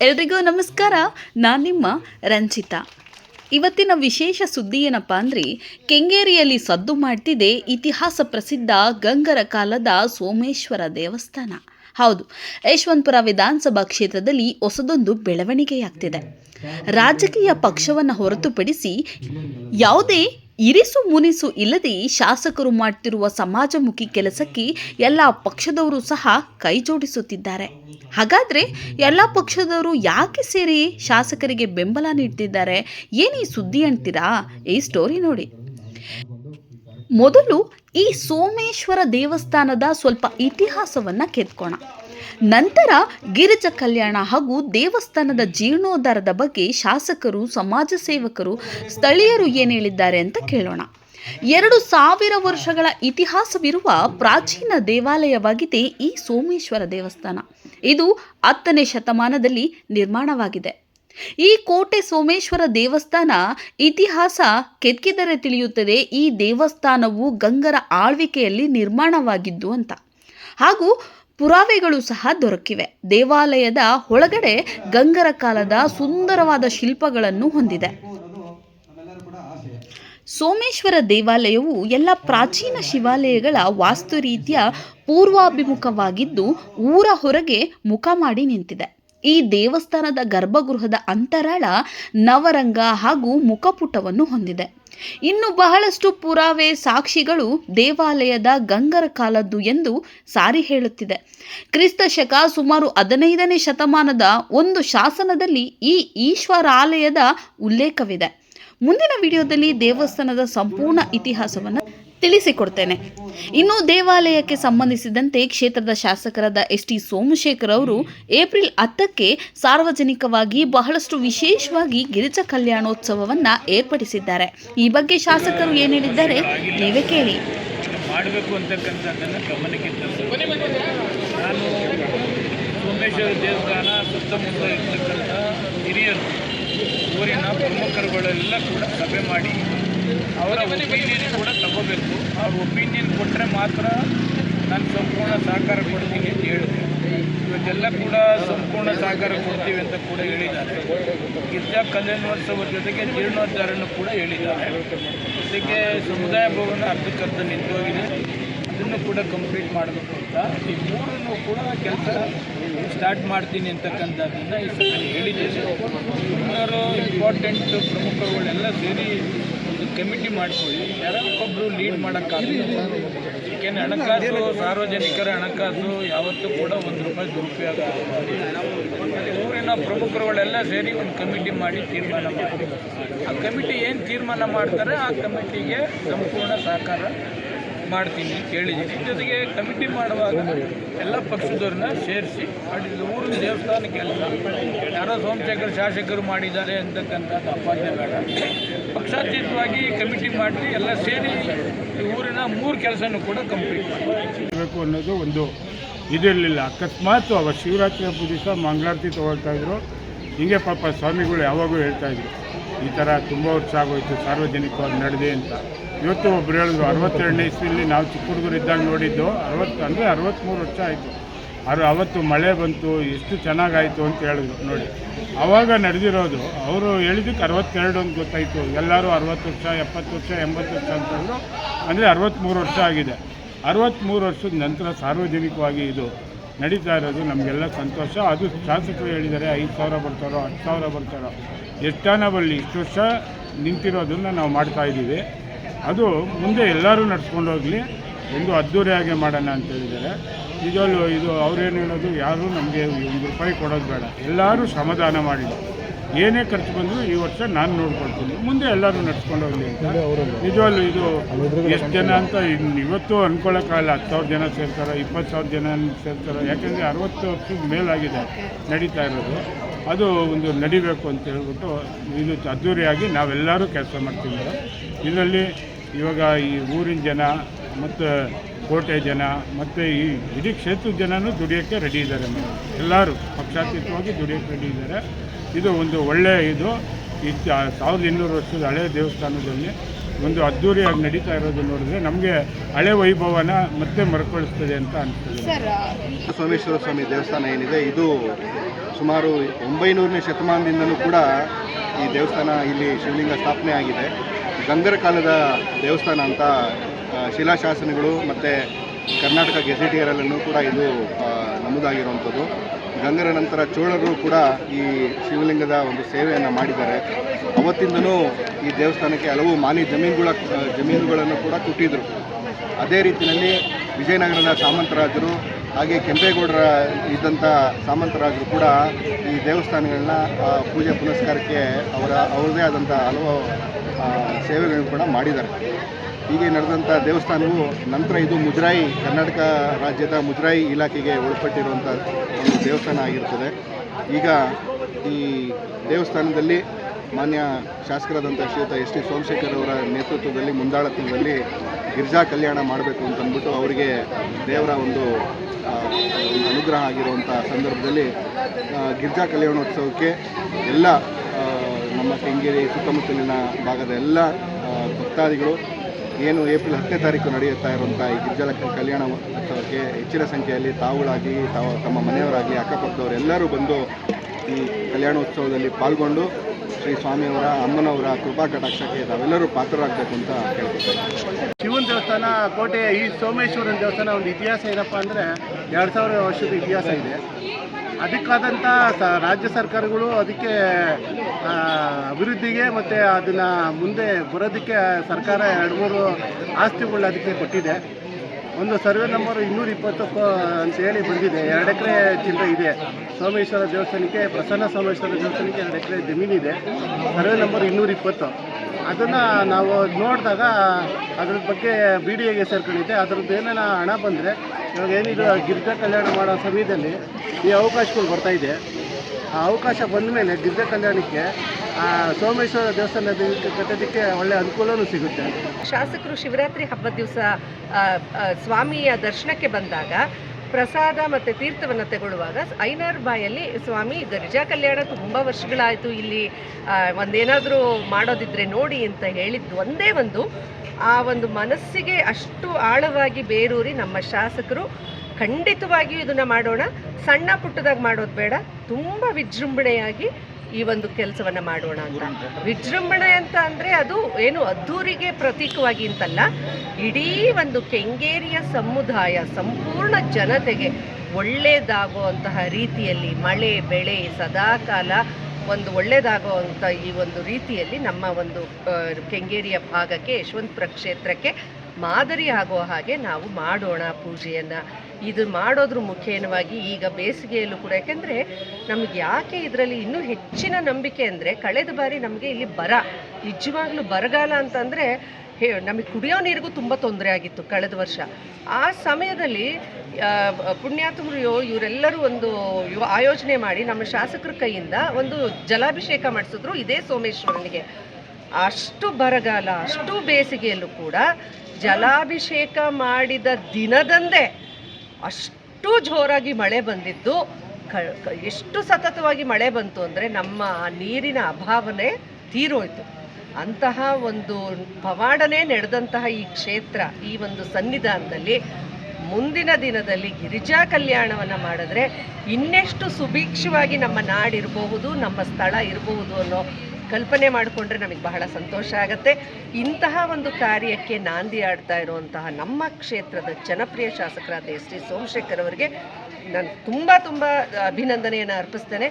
ಎಲ್ರಿಗೂ ನಮಸ್ಕಾರ. ನಾನು ನಿಮ್ಮ ರಂಜಿತಾ ಇವತ್ತಿನ ವಿಶೇಷ ಸುದ್ದಿ ಏನಪ್ಪ ಅಂದರೆ, ಕೆಂಗೇರಿಯಲ್ಲಿ ಸದ್ದು ಮಾಡ್ತಿದೆ ಇತಿಹಾಸ ಪ್ರಸಿದ್ಧ ಗಂಗರ ಕಾಲದ ಸೋಮೇಶ್ವರ ದೇವಸ್ಥಾನ. ಹೌದು, ಯಶವಂತಪುರ ವಿಧಾನಸಭಾ ಕ್ಷೇತ್ರದಲ್ಲಿ ಹೊಸದೊಂದು ಬೆಳವಣಿಗೆಯಾಗ್ತಿದೆ. ರಾಜಕೀಯ ಪಕ್ಷವನ್ನು ಹೊರತುಪಡಿಸಿ ಯಾವುದೇ ಇರಿಸು ಮುನಿಸು ಇಲ್ಲದೆ ಶಾಸಕರು ಮಾಡ್ತಿರುವ ಸಮಾಜಮುಖಿ ಕೆಲಸಕ್ಕೆ ಎಲ್ಲ ಪಕ್ಷದವರು ಸಹ ಕೈ ಜೋಡಿಸುತ್ತಿದ್ದಾರೆ. ಹಾಗಾದರೆ ಎಲ್ಲ ಪಕ್ಷದವರು ಯಾಕೆ ಸೇರಿ ಶಾಸಕರಿಗೆ ಬೆಂಬಲ ನೀಡ್ತಿದ್ದಾರೆ? ಏನು ಸುದ್ದಿ ಅಂತೀರಾ? ಈ ಸ್ಟೋರಿ ನೋಡಿ. ಮೊದಲು ಈ ಸೋಮೇಶ್ವರ ದೇವಸ್ಥಾನದ ಸ್ವಲ್ಪ ಇತಿಹಾಸವನ್ನು ಕೆತ್ಕೋಣ ನಂತರ ಗಿರಿಜ ಕಲ್ಯಾಣ ಹಾಗೂ ದೇವಸ್ಥಾನದ ಜೀರ್ಣೋದ್ಧಾರದ ಬಗ್ಗೆ ಶಾಸಕರು, ಸಮಾಜ ಸೇವಕರು, ಸ್ಥಳೀಯರು ಏನು ಹೇಳಿದ್ದಾರೆ ಅಂತ ಕೇಳೋಣ. ಎರಡು ಸಾವಿರ ವರ್ಷಗಳ ಇತಿಹಾಸವಿರುವ ಪ್ರಾಚೀನ ದೇವಾಲಯವಾಗಿದೆ ಈ ಸೋಮೇಶ್ವರ ದೇವಸ್ಥಾನ. ಇದು ಹತ್ತನೇ ಶತಮಾನದಲ್ಲಿ ನಿರ್ಮಾಣವಾಗಿದೆ. ಈ ಕೋಟೆ ಸೋಮೇಶ್ವರ ದೇವಸ್ಥಾನ ಇತಿಹಾಸ ಕೆದಕಿದರೆ ತಿಳಿಯುತ್ತದೆ. ಈ ದೇವಸ್ಥಾನವು ಗಂಗರ ಆಳ್ವಿಕೆಯಲ್ಲಿ ನಿರ್ಮಾಣವಾಗಿದ್ದು ಅಂತ. ಹಾಗೂ ಪುರಾವೆಗಳು ಸಹ ದೊರಕಿವೆ. ದೇವಾಲಯದ ಒಳಗಡೆ ಗಂಗರ ಕಾಲದ ಸುಂದರವಾದ ಶಿಲ್ಪಗಳನ್ನು ಹೊಂದಿದೆ. ಸೋಮೇಶ್ವರ ದೇವಾಲಯವು ಎಲ್ಲ ಪ್ರಾಚೀನ ಶಿವಾಲಯಗಳ ವಾಸ್ತು ರೀತಿಯ ಪೂರ್ವಾಭಿಮುಖವಾಗಿದ್ದು ಊರ ಹೊರಗೆ ಮುಖ ಮಾಡಿ ನಿಂತಿದೆ. ಈ ದೇವಸ್ಥಾನದ ಗರ್ಭಗೃಹದ ಅಂತರಾಳ ನವರಂಗ ಹಾಗೂ ಮುಖಪುಟವನ್ನು ಹೊಂದಿದೆ. ಇನ್ನು ಬಹಳಷ್ಟು ಪುರಾವೆ ಸಾಕ್ಷಿಗಳು ದೇವಾಲಯದ ಗಂಗರ ಕಾಲದ್ದು ಎಂದು ಸಾರಿ ಹೇಳುತ್ತಿದೆ. ಕ್ರಿಸ್ತ ಶಕ ಸುಮಾರು ಹದಿನೈದನೇ ಶತಮಾನದ ಒಂದು ಶಾಸನದಲ್ಲಿ ಈ ಈಶ್ವರಾಲಯದ ಉಲ್ಲೇಖವಿದೆ. ಮುಂದಿನ ವಿಡಿಯೋದಲ್ಲಿ ದೇವಸ್ಥಾನದ ಸಂಪೂರ್ಣ ಇತಿಹಾಸವನ್ನು ತಿಳಿಸಿಕೊಡ್ತೇನೆ. ಇನ್ನು ದೇವಾಲಯಕ್ಕೆ ಸಂಬಂಧಿಸಿದಂತೆ ಕ್ಷೇತ್ರದ ಶಾಸಕರಾದ ಎಸ್ ಟಿ ಸೋಮಶೇಖರ್ ಅವರು ಏಪ್ರಿಲ್ ಹತ್ತಕ್ಕೆ ಸಾರ್ವಜನಿಕವಾಗಿ ಬಹಳಷ್ಟು ವಿಶೇಷವಾಗಿ ಗಿರಿಜ ಕಲ್ಯಾಣೋತ್ಸವವನ್ನು ಏರ್ಪಡಿಸಿದ್ದಾರೆ. ಈ ಬಗ್ಗೆ ಶಾಸಕರು ಏನು ಹೇಳಿದ್ದಾರೆ ನೀವೇ ಕೇಳಿ. ಮಾಡಬೇಕು ಅಂತಕ್ಕಂಥದ್ದನ್ನು ಗಮನಕ್ಕೆ ತರಬೇಕು ನಾನು ಸೋಮೇಶ್ವರ ದೇವಸ್ಥಾನ ಸುತ್ತಮುತ್ತ ಇರ್ತಕ್ಕಂಥ ಹಿರಿಯರು, ಊರಿನ ಪ್ರಮುಖರುಗಳೆಲ್ಲ ಕೂಡ ಸಭೆ ಮಾಡಿ ಅವರ ಒಪಿನಿಯನ್ ಕೂಡ ತಗೋಬೇಕು. ಅವ್ರ ಒಪಿನಿಯನ್ ಕೊಟ್ಟರೆ ಮಾತ್ರ ನಾನು ಸಂಪೂರ್ಣ ಸಹಕಾರ ಕೊಡ್ತೀನಿ ಅಂತ ಹೇಳಿದೆ. ಇವತ್ತೆಲ್ಲ ಕೂಡ ಸಂಪೂರ್ಣ ಸಹಕಾರ ಕೊಡ್ತೀವಿ ಅಂತ ಕೂಡ ಹೇಳಿದ್ದಾರೆ. ಗಿರ್ಜಾ ಕಲ್ಯಾಣೋತ್ಸವದ ಜೊತೆಗೆ ಜೀರ್ಣೋದ್ಧಾರನೂ ಕೂಡ ಹೇಳಿದ್ದಾರೆ. ಅದಕ್ಕೆ ಸಮುದಾಯ ಭವನ ಅರ್ಧಕ್ಕರ್ಧ ನಿಂತೋಗಿದೆ. ಅದನ್ನು ಕೂಡ ಕಂಪ್ಲೀಟ್ ಮಾಡಬೇಕು ಅಂತ. ಈ ಮೂರನ್ನು ಕೂಡ ಕೆಲಸ ಸ್ಟಾರ್ಟ್ ಮಾಡ್ತೀನಿ ಅಂತಕ್ಕಂಥದ್ದನ್ನು ಈ ಸಲ ಹೇಳಿದ್ದೇನೆ. ಇನ್ನೂರು ಇಂಪಾರ್ಟೆಂಟ್ ಪ್ರಮುಖಗಳೆಲ್ಲ ಸೇರಿ ಕಮಿಟಿ ಮಾಡಿಕೊಳ್ಳಿ ಯಾರೋ ಒಬ್ಬರು ಲೀಡ್ ಮಾಡೋಕ್ಕಾಗಲಿ ಏಕೆಂದರೆ ಹಣಕಾಸು, ಸಾರ್ವಜನಿಕರ ಹಣಕಾಸು ಯಾವತ್ತೂ ಕೂಡ ಒಂದು ರೂಪಾಯಿ ದುರುಪಯೋಗ. ಊರಿನ ಪ್ರಮುಖರುಗಳೆಲ್ಲ ಸೇರಿ ಒಂದು ಕಮಿಟಿ ಮಾಡಿ ತೀರ್ಮಾನ ಮಾಡಿ ಆ ಕಮಿಟಿ ಏನು ತೀರ್ಮಾನ ಮಾಡ್ತಾರೆ, ಆ ಕಮಿಟಿಗೆ ಸಂಪೂರ್ಣ ಸಹಕಾರ ಮಾಡ್ತೀನಿ ಕೇಳಿದ್ದೀನಿ. ಜೊತೆಗೆ ಕಮಿಟಿ ಮಾಡುವಾಗ ಎಲ್ಲ ಪಕ್ಷದವ್ರನ್ನ ಸೇರಿಸಿ ಮಾಡಿದ್ದು ಊರಿನ ದೇವಸ್ಥಾನ ಕೆಲಸ. ಯಾರೋ ಸೋಮಶೇಖರ್ ಶಾಸಕರು ಮಾಡಿದ್ದಾರೆ ಅಂತಕ್ಕಂಥದ್ದು ಅಪಾಧ್ಯ ಬೇಡ. ಪಕ್ಷಾತೀತವಾಗಿ ಕಮಿಟಿ ಮಾಡಿ ಎಲ್ಲ ಸೇರಿ ಈ ಊರಿನ ಮೂರು ಕೆಲಸನೂ ಕೂಡ ಕಂಪ್ಲೀಟ್ ಮಾಡಿ. ಮಾಡಬೇಕು ಅನ್ನೋದು ಒಂದು ಇದಿರಲಿಲ್ಲ. ಅಕಸ್ಮಾತ್ ಅವ ಶಿವರಾತ್ರಿ ಹಬ್ಬ ದಿವಸ ಮಂಗಳಾರತಿ ತೊಗೊಳ್ತಾಯಿದ್ರು ಹಿಂಗೆ ಪಾಪ ಸ್ವಾಮಿಗಳು ಯಾವಾಗೂ ಹೇಳ್ತಾ ಇದ್ರು. ಈ ಥರ ತುಂಬ ವರ್ಷ ಆಗೋಯಿತು, ಸಾರ್ವಜನಿಕವಾಗಿ ನಡೆದೆ ಅಂತ. ಇವತ್ತು ಒಬ್ರು ಹೇಳಿದ್ರು, ಅರವತ್ತೆರಡನೇ ಇಸ್ವಿಲಿ ನಾವು ಚಿಕ್ಕ ಹುಡುಗರು ಇದ್ದಾಗ ನೋಡಿದ್ದು, ಅರವತ್ತು, ಅಂದರೆ ಅರವತ್ತ್ಮೂರು ವರ್ಷ ಆಯಿತು. ಅವರು ಅವತ್ತು ಮಳೆ ಬಂತು, ಎಷ್ಟು ಚೆನ್ನಾಗಾಯಿತು ಅಂತ ಹೇಳಿದ್ರು ನೋಡಿ. ಆವಾಗ ನಡೆದಿರೋದು, ಅವರು ಹೇಳಿದ್ದಕ್ಕೆ ಅರವತ್ತೆರಡು ಅಂತ ಗೊತ್ತಾಯಿತು. ಎಲ್ಲರೂ ಅರವತ್ತು ವರ್ಷ, ಎಪ್ಪತ್ತು ವರ್ಷ, ಎಂಬತ್ತು ವರ್ಷ ಅಂತಂದ್ರು ಅಂದರೆ ಅರವತ್ತ್ಮೂರು ವರ್ಷ ಆಗಿದೆ. ಅರವತ್ತ್ಮೂರು ವರ್ಷದ ನಂತರ ಸಾರ್ವಜನಿಕವಾಗಿ ಇದು ನಡೀತಾ ಇರೋದು ನಮಗೆಲ್ಲ ಸಂತೋಷ. ಅದು ಶಾಸಕರು ಹೇಳಿದ್ದಾರೆ, ಐದು ಸಾವಿರ ಬರ್ತಾರೋ, ಹತ್ತು ಸಾವಿರ ಬರ್ತಾರೋ. ಎಷ್ಟಾನ ಬಳ್ಳಿ ಇಷ್ಟು ವರ್ಷ ನಿಂತಿರೋದನ್ನು ನಾವು ಮಾಡ್ತಾ ಇದ್ದೀವಿ. ಅದು ಮುಂದೆ ಎಲ್ಲರೂ ನಡ್ಸ್ಕೊಂಡು ಹೋಗಲಿ ಒಂದು ಅದ್ದೂರಿಯಾಗಿ ಮಾಡೋಣ ಅಂತ ಹೇಳಿದ್ದಾರೆ. ನಿಜವಲ್ಲೂ ಇದು ಅವ್ರೇನು ಹೇಳೋದು ಯಾರೂ ನಮಗೆ ಒಂದು ರೂಪಾಯಿ ಕೊಡೋದು ಬೇಡ. ಎಲ್ಲರೂ ಸಮಾಧಾನ ಮಾಡಿ. ಏನೇ ಖರ್ಚು ಬಂದರೂ ಈ ವರ್ಷ ನಾನು ನೋಡ್ಕೊಳ್ತೀನಿ. ಮುಂದೆ ಎಲ್ಲರೂ ನಡ್ಸ್ಕೊಂಡು ಹೋಗಲಿ ಅಂತ. ನಿಜವಲ್ಲೂ ಇದು ಎಷ್ಟು ಜನ ಅಂತ ಇನ್ನು ಇವತ್ತು ಅಂದ್ಕೊಳ್ಳೋಕ್ಕಾಗಲ್ಲ ಹತ್ತು ಸಾವಿರ ಜನ ಸೇರ್ತಾರೆ ಇಪ್ಪತ್ತು ಸಾವಿರ ಜನ ಸೇರ್ತಾರೆ ಯಾಕೆಂದರೆ ಅರವತ್ತು ವರ್ಷದ ಮೇಲಾಗಿದೆ ನಡೀತಾ ಇರೋದು. ಅದು ಒಂದು ನಡಿಬೇಕು ಅಂತ ಹೇಳ್ಬಿಟ್ಟು ಇದು ಅದ್ದೂರಿಯಾಗಿ ನಾವೆಲ್ಲರೂ ಕೆಲಸ ಮಾಡ್ತೀವಿ. ಇದರಲ್ಲಿ ಇವಾಗ ಈ ಊರಿನ ಜನ ಮತ್ತು ಕೋಟೆ ಜನ ಮತ್ತು ಈ ಇಡೀ ಕ್ಷೇತ್ರದ ಜನನೂ ದುಡಿಯೋಕ್ಕೆ ರೆಡಿ ಇದ್ದಾರೆ ಮೇಡಮ್. ಎಲ್ಲರೂ ಪಕ್ಷಾತೀತವಾಗಿ ದುಡಿಯೋಕ್ಕೆ ರೆಡಿ ಇದ್ದಾರೆ. ಇದು ಒಂದು ಒಳ್ಳೆಯ ಇದು. ಈ ಸಾವಿರದ ಇನ್ನೂರು ವರ್ಷದ ಹಳೆಯ ದೇವಸ್ಥಾನದಲ್ಲಿ ಒಂದು ಅದ್ದೂರಿಯಾಗಿ ನಡೀತಾ ಇರೋದು ನೋಡಿದ್ರೆ ನಮಗೆ ಹಳೆ ವೈಭವನ ಮತ್ತೆ ಮರುಕಳಿಸ್ತದೆ ಅಂತ ಅನಿಸ್ತದೆ ಸೋಮೇಶ್ವರ ಸ್ವಾಮಿ ದೇವಸ್ಥಾನ ಏನಿದೆ ಇದು ಸುಮಾರು ಒಂಬೈನೂರನೇ ಶತಮಾನದಿಂದಲೂ ಕೂಡ ಈ ದೇವಸ್ಥಾನ ಇಲ್ಲಿ ಶಿವಲಿಂಗ ಸ್ಥಾಪನೆ ಆಗಿದೆ. ಗಂಗರ ಕಾಲದ ದೇವಸ್ಥಾನ ಅಂತ ಶಿಲಾಶಾಸನಗಳು ಮತ್ತು ಕರ್ನಾಟಕ ಗೆಜೆಟಿಯರಲ್ಲೂ ಕೂಡ ಇದು ನಮ್ಮದಾಗಿರುವಂಥದ್ದು ಗಂಗರ ನಂತರ ಚೋಳರು ಕೂಡ ಈ ಶಿವಲಿಂಗದ ಒಂದು ಸೇವೆಯನ್ನು ಮಾಡಿದ್ದಾರೆ. ಅವತ್ತಿಂದನೂ ಈ ದೇವಸ್ಥಾನಕ್ಕೆ ಹಲವು ಮಾನಿ ಜಮೀನುಗಳ ಜಮೀನುಗಳನ್ನು ಕೂಡ ಕೊಟ್ಟಿದ್ದರು ಅದೇ ರೀತಿಯಲ್ಲಿ ವಿಜಯನಗರದ ಸಾಮಂತರಾಜರು ಹಾಗೆ ಕೆಂಪೇಗೌಡರ ಇದ್ದಂಥ ಸಾಮಂತರಾಜರು ಕೂಡ ಈ ದೇವಸ್ಥಾನಗಳನ್ನ ಪೂಜೆ ಪುನಸ್ಕಾರಕ್ಕೆ ಅವರ ಅವರದೇ ಆದಂಥ ಹಲವು ಸೇವೆಗಳನ್ನು ಕೂಡ ಮಾಡಿದ್ದಾರೆ. ಹೀಗೆ ನಡೆದಂಥ ದೇವಸ್ಥಾನವು ನಂತರ ಇದು ಮುಜರಾಯಿ, ಕರ್ನಾಟಕ ರಾಜ್ಯದ ಮುಜರಾಯಿ ಇಲಾಖೆಗೆ ಒಳಪಟ್ಟಿರುವಂಥ ಒಂದು ದೇವಸ್ಥಾನ ಆಗಿರ್ತದೆ ಈಗ ಈ ದೇವಸ್ಥಾನದಲ್ಲಿ ಮಾನ್ಯ ಶಾಸಕರಾದಂಥ ಶ್ರೀಯುತ ಎಸ್ ಟಿ ಸೋಮಶೇಖರ್ ಅವರ ನೇತೃತ್ವದಲ್ಲಿ ಮುಂದಾಳತ್ವದಲ್ಲಿ ಗಿರಿಜಾ ಕಲ್ಯಾಣ ಮಾಡಬೇಕು ಅಂತಂದ್ಬಿಟ್ಟು ಅವರಿಗೆ ದೇವರ ಒಂದು ಅನುಗ್ರಹ ಆಗಿರುವಂಥ ಸಂದರ್ಭದಲ್ಲಿ ಗಿರ್ಜಾ ಕಲ್ಯಾಣೋತ್ಸವಕ್ಕೆ ಎಲ್ಲ ನಮ್ಮ ಕೆಂಗೇರಿ ಸುತ್ತಮುತ್ತಲಿನ ಭಾಗದ ಎಲ್ಲ ಭಕ್ತಾದಿಗಳು ಏನು ಏಪ್ರಿಲ್ ಹತ್ತನೇ ತಾರೀಕು ನಡೆಯುತ್ತಾ ಇರುವಂಥ ಈ ಗಿರಿಜಲ ಕಲ್ಯಾಣ ಉತ್ಸವಕ್ಕೆ ಹೆಚ್ಚಿನ ಸಂಖ್ಯೆಯಲ್ಲಿ ತಾವುಗಳಾಗಿ ತಾವು ತಮ್ಮ ಮನೆಯವರಾಗಲಿ ಅಕ್ಕಪಕ್ಕದವರೆಲ್ಲರೂ ಬಂದು ಈ ಕಲ್ಯಾಣೋತ್ಸವದಲ್ಲಿ ಪಾಲ್ಗೊಂಡು ಶ್ರೀ ಸ್ವಾಮಿಯವರ, ಅಮ್ಮನವರ ಕೃಪಾ ಕಟಾಕ್ಷಕ್ಕೆ ತಾವೆಲ್ಲರೂ ಪಾತ್ರರಾಗಬೇಕು ಅಂತ ಕೇಳ್ಕೊಳ್ತೀನಿ. ಶಿವನ ದೇವಸ್ಥಾನ, ಕೋಟೆ, ಈ ಸೋಮೇಶ್ವರನ ದೇವಸ್ಥಾನ ಒಂದು ಇತಿಹಾಸ ಏನಪ್ಪ ಅಂದರೆ ಎರಡು ಸಾವಿರ ವರ್ಷದ ಇತಿಹಾಸ ಇದೆ. ಅದಕ್ಕಾದಂಥ ರಾಜ್ಯ ಸರ್ಕಾರಗಳು ಅದಕ್ಕೆ ಅಭಿವೃದ್ಧಿಗೆ ಮತ್ತು ಅದನ್ನು ಮುಂದೆ ಬರೋದಕ್ಕೆ ಸರ್ಕಾರ ಎರಡು ಮೂರು ಆಸ್ತಿಗಳು ಅದಕ್ಕೆ ಕೊಟ್ಟಿದೆ. ಒಂದು ಸರ್ವೆ ನಂಬರ್ ಇನ್ನೂರ ಇಪ್ಪತ್ತು ಅಂತ ಹೇಳಿ ಬಂದಿದೆ. ಎರಡು ಎಕರೆ ಚಿಲ್ಲರೆ ಇದೆ. ಸೋಮೇಶ್ವರ ದೇವಸ್ಥಾನಕ್ಕೆ, ಪ್ರಸನ್ನ ಸೋಮೇಶ್ವರ ದೇವಸ್ಥಾನಕ್ಕೆ ಎರಡು ಎಕರೆ ಜಮೀನಿದೆ ಸರ್ವೆ ನಂಬರ್ ಇನ್ನೂರ ಇಪ್ಪತ್ತು. ಅದನ್ನು ನಾವು ನೋಡಿದಾಗ ಅದ್ರ ಬಗ್ಗೆ ಬಿ ಡಿ ಎಗೆ ಸೇರ್ಕೊಂಡಿದ್ದೆ. ಅದ್ರದ್ದು ಏನೇನ ಹಣ ಬಂದರೆ ಇವಾಗ ಏನಿದು ಗಿರ್ಜಾ ಕಲ್ಯಾಣ ಮಾಡೋ ಸಮಯದಲ್ಲಿ ಈ ಅವಕಾಶಗಳು ಬರ್ತಾ ಇದೆ. ಆ ಅವಕಾಶ ಬಂದ ಮೇಲೆ ಗಿರಿಜಾ ಕಲ್ಯಾಣಕ್ಕೆ, ಆ ಸೋಮೇಶ್ವರ ದೇವಸ್ಥಾನ ಕಟ್ಟೋದಕ್ಕೆ ಒಳ್ಳೆ ಅನುಕೂಲವೂ ಸಿಗುತ್ತೆ. ಶಾಸಕರು ಶಿವರಾತ್ರಿ ಹಬ್ಬದ ದಿವಸ ಸ್ವಾಮಿಯ ದರ್ಶನಕ್ಕೆ ಬಂದಾಗ, ಪ್ರಸಾದ ಮತ್ತು ತೀರ್ಥವನ್ನು ತಗೊಳ್ಳುವಾಗ ಐನಾರು ಬಾಯಲ್ಲಿ ಸ್ವಾಮಿ, ಗರಿಜಾ ಕಲ್ಯಾಣ ತುಂಬ ವರ್ಷಗಳಾಯಿತು, ಇಲ್ಲಿ ಒಂದೇನಾದರೂ ಮಾಡೋದಿದ್ರೆ ನೋಡಿ ಅಂತ ಹೇಳಿದ್ದು ಒಂದೇ ಒಂದು, ಆ ಒಂದು ಮನಸ್ಸಿಗೆ ಅಷ್ಟು ಆಳವಾಗಿ ಬೇರೂರಿ ನಮ್ಮ ಶಾಸಕರು ಖಂಡಿತವಾಗಿಯೂ ಇದನ್ನು ಮಾಡೋಣ. ಸಣ್ಣ ಪುಟ್ಟದಾಗಿ ಮಾಡೋದು ಬೇಡ. ತುಂಬ ವಿಜೃಂಭಣೆಯಾಗಿ ಈ ಒಂದು ಕೆಲಸವನ್ನು ಮಾಡೋಣ ಅಂತ. ವಿಜೃಂಭಣೆ ಅಂತ ಅಂದರೆ ಅದು ಏನು ಅದ್ದೂರಿಗೆ ಪ್ರತೀಕವಾಗಿ ಅಂತಲ್ಲ. ಇಡೀ ಒಂದು ಕೆಂಗೇರಿಯ ಸಮುದಾಯ, ಸಂಪೂರ್ಣ ಜನತೆಗೆ ಒಳ್ಳೆಯದಾಗುವಂತಹ ರೀತಿಯಲ್ಲಿ ಮಳೆ, ಬೆಳೆ, ಸದಾಕಾಲ ಒಂದು ಒಳ್ಳೆಯದಾಗುವಂಥ ಈ ಒಂದು ರೀತಿಯಲ್ಲಿ ನಮ್ಮ ಒಂದು ಕೆಂಗೇರಿಯ ಭಾಗಕ್ಕೆ, ಯಶವಂತಪುರ ಕ್ಷೇತ್ರಕ್ಕೆ ಮಾದರಿ ಆಗುವ ಹಾಗೆ ನಾವು ಮಾಡೋಣ ಪೂಜೆಯನ್ನು. ಇದು ಮಾಡೋದ್ರ ಮುಖೇನವಾಗಿ ಈಗ ಬೇಸಿಗೆಯಲ್ಲೂ ಕೂಡ, ಯಾಕೆಂದರೆ ನಮಗೆ ಯಾಕೆ ಇದರಲ್ಲಿ ಇನ್ನೂ ಹೆಚ್ಚಿನ ನಂಬಿಕೆ ಅಂದರೆ, ಕಳೆದ ಬಾರಿ ನಮಗೆ ಇಲ್ಲಿ ಬರ, ನಿಜವಾಗ್ಲೂ ಬರಗಾಲ ಅಂತಂದರೆ ಹೇ, ನಮಗೆ ಕುಡಿಯೋ ನೀರಿಗೂ ತುಂಬ ತೊಂದರೆ ಆಗಿತ್ತು ಕಳೆದ ವರ್ಷ. ಆ ಸಮಯದಲ್ಲಿ ಪುಣ್ಯಾತ್ಮರು ಇವರೆಲ್ಲರೂ ಒಂದು ಆಯೋಜನೆ ಮಾಡಿ ನಮ್ಮ ಶಾಸಕರ ಕೈಯಿಂದ ಒಂದು ಜಲಾಭಿಷೇಕ ಮಾಡಿಸಿದ್ರು ಇದೇ ಸೋಮೇಶ್ವರನಿಗೆ. ಅಷ್ಟು ಬರಗಾಲ, ಅಷ್ಟು ಬೇಸಿಗೆಯಲ್ಲೂ ಕೂಡ ಜಲಾಭಿಷೇಕ ಮಾಡಿದ ದಿನದಂದೇ ಅಷ್ಟು ಜೋರಾಗಿ ಮಳೆ ಬಂದಿದ್ದು. ಎಷ್ಟು ಸತತವಾಗಿ ಮಳೆ ಬಂತು ಅಂದರೆ ನಮ್ಮ ನೀರಿನ ಅಭಾವನೆ ತೀರೋಯ್ತು. ಅಂತಹ ಒಂದು ಪವಾಡನೆ ನಡೆದಂತಹ ಈ ಕ್ಷೇತ್ರ, ಈ ಒಂದು ಸನ್ನಿಧಾನದಲ್ಲಿ ಮುಂದಿನ ದಿನದಲ್ಲಿ ಗಿರಿಜಾ ಕಲ್ಯಾಣವನ್ನು ಮಾಡಿದ್ರೆ ಇನ್ನೆಷ್ಟು ಸುಭಿಕ್ಷವಾಗಿ ನಮ್ಮ ನಾಡಿರಬಹುದು ನಮ್ಮ ಸ್ಥಳ ಇರಬಹುದು ಅನ್ನೋ ಕಲ್ಪನೆ ಮಾಡಿಕೊಂಡ್ರೆ ನಮಗೆ ಬಹಳ ಸಂತೋಷ ಆಗುತ್ತೆ. ಇಂತಹ ಒಂದು ಕಾರ್ಯಕ್ಕೆ ನಾಂದಿ ಆಡ್ತಾ ಇರುವಂತಹ ನಮ್ಮ ಕ್ಷೇತ್ರದ ಜನಪ್ರಿಯ ಶಾಸಕರಾದ ಎಸ್ ಟಿ ಸೋಮಶೇಖರ್ ಅವರಿಗೆ ನಾನು ತುಂಬ ತುಂಬ ಅಭಿನಂದನೆಯನ್ನು ಅರ್ಪಿಸ್ತೇನೆ.